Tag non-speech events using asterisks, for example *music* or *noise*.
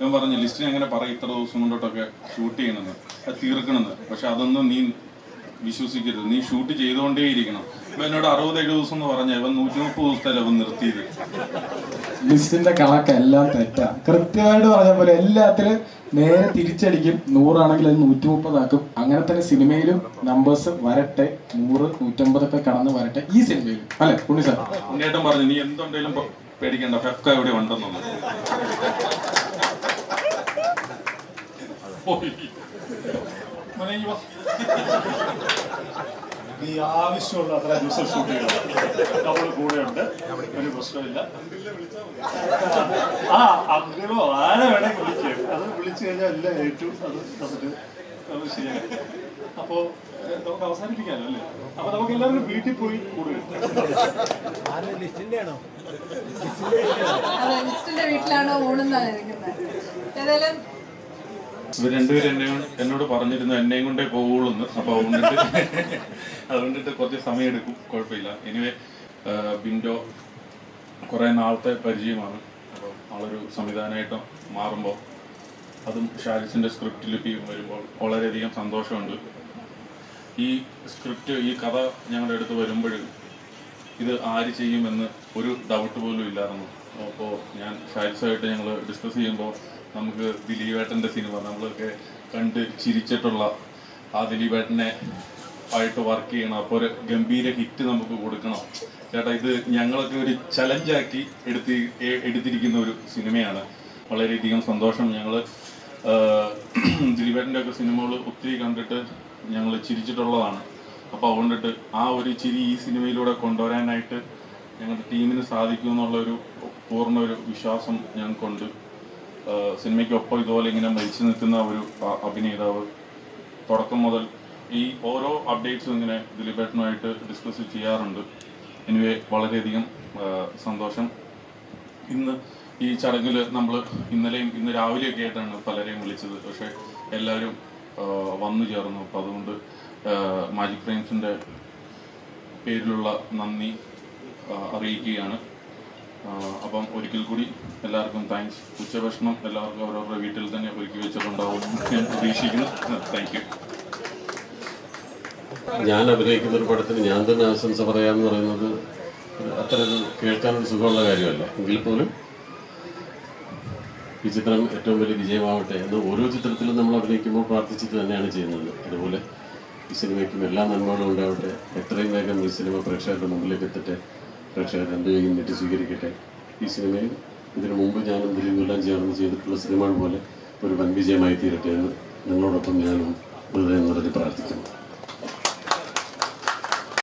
ഇവൻ പറഞ്ഞു ലിസ്റ്റിന് അങ്ങനെ പറയും ഇത്ര ദിവസം കൊണ്ടോട്ടൊക്കെ ഷൂട്ട് ചെയ്യണമെന്ന് അത് തീർക്കണമെന്ന് പക്ഷെ അതൊന്നും നീ വിശ്വസിക്കരുത്. നീ ഷൂട്ട് ചെയ്തുകൊണ്ടേയിരിക്കണം. ഇവൻ എന്നോട് അറുപത് എഴുപത് ദിവസം എന്ന് പറഞ്ഞ ഇവൻ നൂറ്റി മുപ്പത് ദിവസത്തല്ല അവൻ നിർത്തിയത്. ലിസ്റ്റിന്റെ കണക്കെല്ലാം തെറ്റാ. കൃത്യമായിട്ട് പറഞ്ഞ പോലെ എല്ലാത്തിലും നേരെ തിരിച്ചടിക്കും. നൂറാണെങ്കിൽ അത് നൂറ്റി മുപ്പതാക്കും അങ്ങനെ തന്നെ സിനിമയിലും നമ്പേഴ്സ് വരട്ടെ. നൂറ് നൂറ്റമ്പതൊക്കെ കടന്ന് വരട്ടെ. ഈ സിനിമയിലും. അല്ലെ ഉണ്ണി സാർ? ഉണ്ണേട്ടൻ പറഞ്ഞു നീ എന്തുണ്ടെങ്കിലും പേടിക്കേണ്ട പേടിക്കണ്ട. ഫെഫ്ക ഇവിടെ ഉണ്ടെന്നുള്ളത് നീ ആവശ്യമുള്ള അത്ര ദിവസം ഷൂട്ട് ചെയ്യണം. നമ്മൾ കൂടെയുണ്ട്. ഒരു പ്രശ്നമില്ല ആ അങ്കിളോ ആരെ വേണേ വിളിക്കുക അത് വിളിച്ചു കഴിഞ്ഞാൽ എല്ലാം ഏറ്റവും അത് നമുക്ക് ശരിയാണ് അപ്പോ നമുക്ക് അവസാനിപ്പിക്കാനോ അല്ലേ? അപ്പൊ നമുക്ക് എല്ലാവരും വീട്ടിൽ പോയി കൂടെ അതെ ലിസ്റ്റിന്റെ വീട്ടിലാണോ ഇരിക്കുന്നത് ഏതായാലും ഇവർ രണ്ടുപേരും എന്നെ എന്നോട് പറഞ്ഞിരുന്നു എന്നെയും കൊണ്ടേ പോവുള്ളൂ അപ്പൊ അതുകൊണ്ടിട്ട് *laughs* അതുകൊണ്ടിട്ട് കുറച്ച് സമയം എടുക്കും. കുഴപ്പമില്ല. എനിവേ ബിൻഡോ കുറെ നാളത്തെ പരിചയമാണ്. അപ്പോൾ ആളൊരു സംവിധാനമായിട്ട് മാറുമ്പോൾ അതും ഷാരിസിന്റെ സ്ക്രിപ്റ്റ് ലിപി വരുമ്പോൾ വളരെയധികം സന്തോഷമുണ്ട്. ഈ സ്ക്രിപ്റ്റ് ഈ കഥ ഞങ്ങളുടെ അടുത്ത് വരുമ്പോൾ ഇത് ആര് ചെയ്യുമെന്ന് ഒരു ഡൗട്ട് പോലും ഇല്ലായിരുന്നു. അപ്പോൾ ഞാൻ ഷാരിസായിട്ട് ഞങ്ങൾ ഡിസ്കസ് ചെയ്യുമ്പോൾ നമുക്ക് ദിലീപേട്ടന്റെ സിനിമ നമ്മളൊക്കെ കണ്ട് ചിരിച്ചിട്ടുള്ള ആ ദിലീപേട്ടനെ ആയിട്ട് വർക്ക് ചെയ്യണം. അപ്പോൾ ഒരു ഗംഭീര ഹിറ്റ് നമുക്ക് കൊടുക്കണം. ചേട്ടാ ഇത് ഞങ്ങളൊക്കെ ഒരു ചലഞ്ചാക്കി എടുത്തി എടുത്തിരിക്കുന്ന ഒരു സിനിമയാണ്. വളരെയധികം സന്തോഷം. ഞങ്ങൾ ദിലീപേട്ടന്റെ ഒക്കെ സിനിമകൾ ഒത്തിരി കണ്ടിട്ട് ഞങ്ങൾ ചിരിച്ചിട്ടുള്ളതാണ്. അപ്പോൾ അതുകൊണ്ടിട്ട് ആ ഒരു ചിരി ഈ സിനിമയിലൂടെ കൊണ്ടുവരാനായിട്ട് ഞങ്ങളുടെ ടീമിന് സാധിക്കും എന്നുള്ള ഒരു പൂർണ ഒരു വിശ്വാസം ഞങ്ങൾക്കുണ്ട് സിനിമയ്ക്കൊപ്പം ഇതുപോലെ ഇങ്ങനെ മരിച്ചു നിൽക്കുന്ന ഒരു അഭിനേതാവ് തുടക്കം മുതൽ ഈ ഓരോ അപ്ഡേറ്റ്സും ഇങ്ങനെ ദിലീപേട്ടനുമായിട്ട് ഡിസ്കസ് ചെയ്യാറുണ്ട്. എനിവേ വളരെയധികം സന്തോഷം. ഇന്ന് ഈ ചടങ്ങിൽ നമ്മൾ ഇന്നലെയും ഇന്ന് രാവിലെയൊക്കെ ആയിട്ടാണ് പലരെയും വിളിച്ചത്. പക്ഷെ എല്ലാവരും വന്നു ചേർന്നു. അപ്പം അതുകൊണ്ട് മാജിക് ഫ്രെയിംസിന്റെ പേരിലുള്ള നന്ദി അറിയിക്കുകയാണ്. അപ്പം ഒരിക്കൽ കൂടി എല്ലാവർക്കും താങ്ക്സ് ഉച്ചഭക്ഷണം എല്ലാവർക്കും അവരവരുടെ വീട്ടിൽ തന്നെ ഒരുക്കി വെച്ചിട്ടുണ്ടാവും ഞാൻ പ്രതീക്ഷിക്കുന്നു. താങ്ക് യു ഞാൻ അഭിനയിക്കുന്ന ഒരു പടത്തിന് ഞാൻ തന്നെ ആശംസ പറയാമെന്ന് പറയുന്നത് അത്ര കേൾക്കാനൊരു സുഖമുള്ള കാര്യമല്ല. എങ്കിൽ പോലും ഈ ചിത്രം ഏറ്റവും വലിയ വിജയമാവട്ടെ എന്ന് ഓരോ ചിത്രത്തിലും നമ്മൾ അഭിനയിക്കുമ്പോൾ പ്രാർത്ഥിച്ചിട്ട് തന്നെയാണ് ചെയ്യുന്നത്. അതുപോലെ ഈ സിനിമയ്ക്കും എല്ലാ നന്മകളും ഉണ്ടാവട്ടെ. എത്രയും വേഗം ഈ സിനിമ പ്രേക്ഷകരുടെ മുമ്പിലേക്ക് എത്തട്ടെ. കൈയും നെറ്റ് സ്വീകരിക്കട്ടെ? ഈ സിനിമയിൽ ഇതിനു മുമ്പ് ഞാനും ദിലീപെല്ലാം ചേർന്ന് ചെയ്തിട്ടുള്ള സിനിമകൾ പോലെ ഒരു വൻ വിജയമായി തീരട്ടെ എന്ന് നിങ്ങളോടൊപ്പം ഞാനും ഹൃദയം നിറഞ്ഞ് പ്രാർത്ഥിക്കുന്നു.